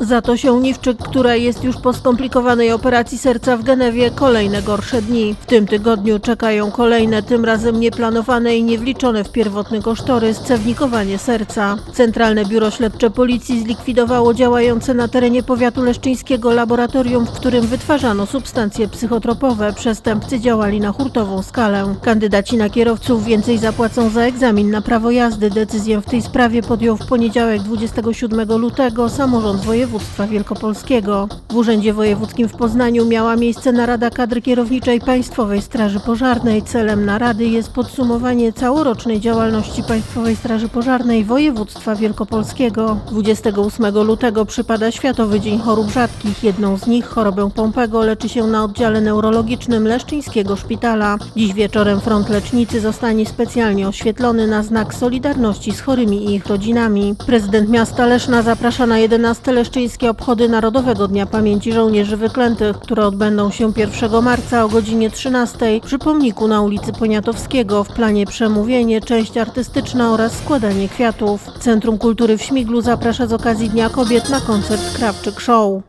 Za to Siłniwczyk, która jest już po skomplikowanej operacji serca w Genewie, kolejne gorsze dni. W tym tygodniu czekają kolejne, tym razem nieplanowane i niewliczone w pierwotny kosztorys cewnikowanie serca. Centralne Biuro Śledcze Policji zlikwidowało działające na terenie powiatu leszczyńskiego laboratorium, w którym wytwarzano substancje psychotropowe. Przestępcy działali na hurtową skalę. Kandydaci na kierowców więcej zapłacą za egzamin na prawo jazdy. Decyzję w tej sprawie podjął w poniedziałek 27 lutego samorząd województwa wielkopolskiego. W Urzędzie Wojewódzkim w Poznaniu miała miejsce narada kadry kierowniczej Państwowej Straży Pożarnej. Celem narady jest podsumowanie całorocznej działalności Państwowej Straży Pożarnej województwa wielkopolskiego. 28 lutego przypada Światowy Dzień Chorób Rzadkich. Jedną z nich, chorobę Pompego, leczy się na oddziale neurologicznym Leszczyńskiego Szpitala. Dziś wieczorem front lecznicy zostanie specjalnie oświetlony na znak solidarności z chorymi i ich rodzinami. Prezydent miasta Leszna zaprasza na 11 leszczyńskie obchody Narodowego Dnia Pamięci Żołnierzy Wyklętych, które odbędą się 1 marca o godzinie 13 przy pomniku na ulicy Poniatowskiego. W planie przemówienie, część artystyczna oraz składanie kwiatów. Centrum Kultury w Śmiglu zaprasza z okazji Dnia Kobiet na koncert Krawczyk Show.